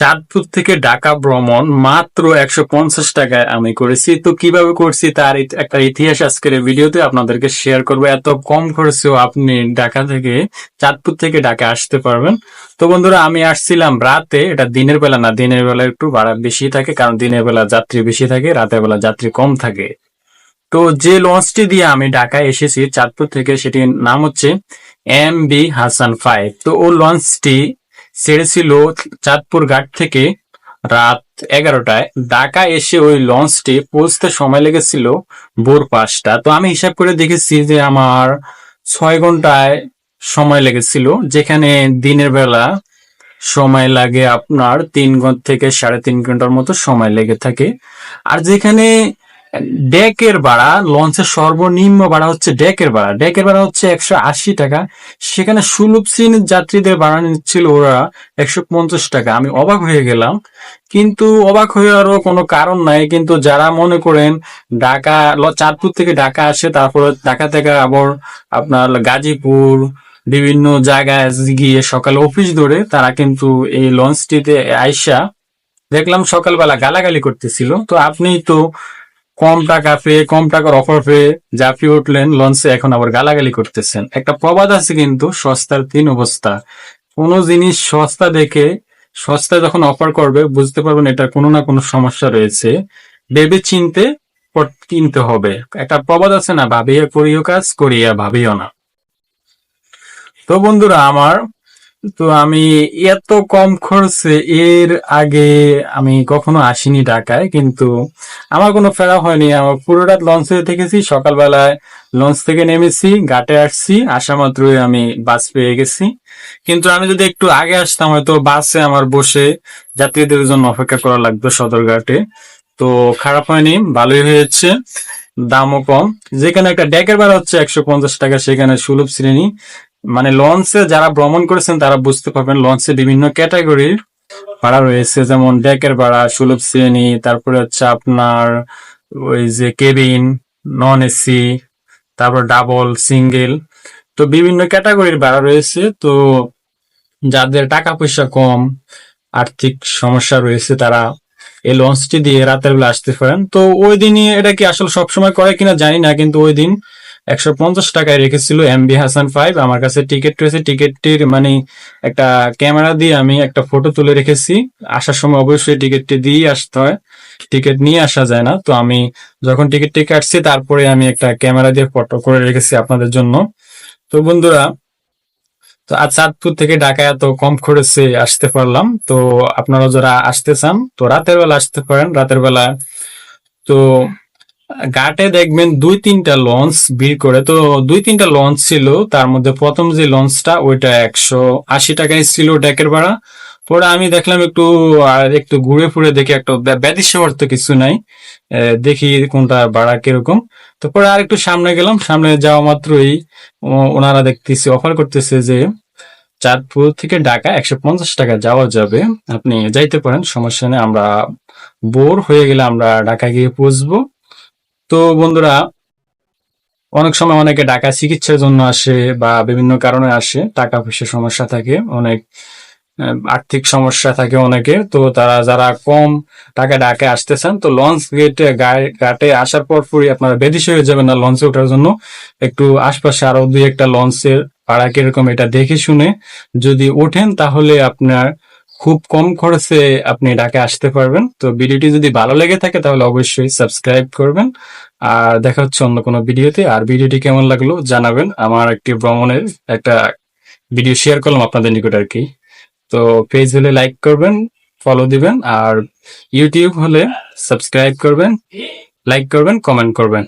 চাঁদপুর থেকে ঢাকা ভ্রমণ মাত্র একশো পঞ্চাশ টাকায় আমি করেছি। তো কীভাবে করছি তার একটা ইতিহাস আজকের ভিডিওতে আপনাদেরকে শেয়ার করব। এত কম খরচেও আপনি ঢাকা থেকে, চাঁদপুর থেকে ঢাকা আসতে পারবেন। তো বন্ধুরা, আমি আসছিলাম রাতে। এটা দিনের বেলা না, দিনের বেলা একটু ভাড়া বেশি থাকে, কারণ দিনের বেলা যাত্রী বেশি থাকে, রাতের বেলা যাত্রী কম থাকে। তো যে লঞ্চটি দিয়ে আমি ঢাকায় এসেছি, চাঁদপুর থেকে, সেটির নাম হচ্ছে এম বি হাসান ফাইভ। তো ও লঞ্চটি ছেড়েছিল চাঁদপুর ঘাট থেকে রাত এগারোটায়। ঢাকা এসে ওই লঞ্চটি পৌঁছতে সময় লেগেছিল ভোর পাঁচটা। তো আমি হিসাব করে দেখেছি যে আমার ছয় ঘন্টায় সময় লেগেছিল, যেখানে দিনের বেলা সময় লাগে আপনার তিন ঘণ্টা থেকে সাড়ে তিন ঘণ্টার মতো সময় লেগে থাকে। আর যেখানে ডেকের ভাড়া, লঞ্চের সর্বনিম্ন ভাড়া হচ্ছে ডেকের ভাড়া। ডেকের ভাড়া হচ্ছে একশো আশি টাকা। সেখানে সুলভ শ্রেণির যাত্রীদের ভাড়া নিচ্ছিল ওরা একশো পঞ্চাশ টাকা। আমি অবাক হয়ে গেলাম। কিন্তু অবাক হয়ে হওয়ারও কোনো কারণ নাই। কিন্তু যারা মনে করেন ঢাকা, চাঁদপুর থেকে ঢাকা আসে, তারপরে ঢাকা থেকে আবার আপনার গাজীপুর, বিভিন্ন জায়গায় গিয়ে সকালে অফিস ধরে, তারা কিন্তু এই লঞ্চটিতে আইসা দেখলাম সকালবেলা গালাগালি করতেছিল। তো আপনি তো কম টাকা পেয়ে, কম টাকার অফার পেয়ে জাফিয়ে উঠলেন, লঞ্চে এখন আবার গালাগালি করতেছেন। একটা প্রবাদ আছে কিন্তু, সস্তার তিন অবস্থা। কোনো জিনিস সস্তা দেখে, সস্তা যখন অফার করবে, বুঝতে পারবেন এটা কোনো না কোনো সমস্যা রয়েছে। ভেবে চিনতে কিনতে হবে। একটা প্রবাদ আছে না, ভাবিয়া করিও কাজ, করিয়া ভাবিও না। তো বন্ধুরা, আমার তো আমি এত কম খরচে এর আগে আমি কখনো আসিনি ঢাকায়, কিন্তু আমার কোনো ফেরা হয়নি। আমার পুরো রাত লঞ্চে থেকেছি, সকালবেলায় লঞ্চ থেকে নেমেছি, ঘাটে আসছি, আসা মাত্রই আমি বাস পেয়ে গেছি। কিন্তু আমি যদি একটু আগে আসতাম, হয়তো বাসে আমার বসে যাত্রীদের জন্য অপেক্ষা করা লাগতো সদরঘাটে। তো খারাপ হয়নি, ভালোই হয়েছে, দামও কম। যেখানে একটা ডেকের ভাড়া হচ্ছে একশো পঞ্চাশ টাকা, সেখানে সুলভ শ্রেণি। মানে লঞ্চে যারা ভ্রমণ করেছেন, তারা বুঝতে পারবেন লঞ্চে বিভিন্ন ক্যাটাগরির ভাড়া রয়েছে। যেমন ডেকের ভাড়া, সুলভ শ্রেণি, তারপরে হচ্ছে আপনার ওই যে কেবিন নন এসি তারপর ডাবল সিঙ্গেল তো বিভিন্ন ক্যাটাগরির ভাড়া রয়েছে। তো যাদের টাকা পয়সা কম, আর্থিক সমস্যা রয়েছে, তারা এই লঞ্চটি দিয়ে রাতের বেলা আসতে পারেন। তো ওই দিনই এটা কি আসলে সবসময় করে কিনা জানি না, কিন্তু ওই দিন একশো পঞ্চাশ টাকায় রেখেছিল এম বি হাসান ফাইভ আমার কাছে টিকিট রয়েছে। টিকিটটির মানে একটা ক্যামেরা দিয়ে আমি একটা ফটো তুলে রেখেছি। আসার সময় অবশ্যই টিকিটটি দিয়ে আসতে হয়। টিকিট নিয়ে আসা যায় না। তো আমি যখন টিকিটটি কাটছি, তারপরে আমি একটা ক্যামেরা দিয়ে ফটো করে রেখেছি আপনাদের জন্য। তো বন্ধুরা, তো আজ চাঁদপুর থেকে ঢাকা এত কম খরচে আসতে পারলাম। তো আপনারা যারা আসতে চান, তো রাতের বেলা আসতে পারেন। রাতের বেলা তো ঘাটে দেখবেন দুই তিনটা লঞ্চ ভিড় করে। তো দুই তিনটা লঞ্চ ছিল, তার মধ্যে প্রথম যে লঞ্চটা ওইটা একশো আশি টাকায় ছিল ডেকের ভাড়া। পরে আমি দেখলাম একটু একটু ঘুরে ফুরে দেখি একটা, ব্যা- ব্যাধি সেবার তো কিছু নাই। দেখি কোনটা ভাড়া কীরকম। তো পরে আর একটু সামনে গেলাম, সামনে যাওয়া মাত্রই ওনারা দেখতেছি অফার করতেছে যে চাঁদপুর থেকে ঢাকা একশো পঞ্চাশ টাকা যাওয়া যাবে। আপনি যাইতে পারেন, সমস্যা নেই, আমরা বোর হয়ে গেলে আমরা ঢাকা গিয়ে পৌঁছবো। তো বন্ধুরা, অনেক সময় অনেকে ঢাকা চিকিৎসার জন্য আসে বা বিভিন্ন কারণে আসে, টাকা পয়সার সমস্যা থাকে, অনেক আর্থিক সমস্যা থাকে অনেকে। তো তারা যারা কম টাকা ঢাকা আসতে চান, তো লঞ্চ গেটে ঘাটে আসার পর পরই আপনারা বেদিস হয়ে যাবেন না লঞ্চে ওঠার জন্য। একটু আশপাশে আরও দুই একটা লঞ্চের ভাড়া কীরকম এটা দেখে শুনে যদি ওঠেন, তাহলে আপনার খুব কম খরচে আপনি ঢাকা আসতে পারবেন। তো ভিডিওটি যদি ভালো লেগে থাকে তাহলে অবশ্যই সাবস্ক্রাইব করবেন। আর দেখা হচ্ছে অন্য কোনো ভিডিওতে। আর ভিডিওটি কেমন লাগল জানাবেন। আমার একটি ভ্রমণের একটা ভিডিও শেয়ার করলাম আপনাদের নিকট আর কি। তো পেজ হলে লাইক করবেন, ফলো দিবেন। আর ইউটিউব হলে সাবস্ক্রাইব করবেন, লাইক করবেন, কমেন্ট করবেন।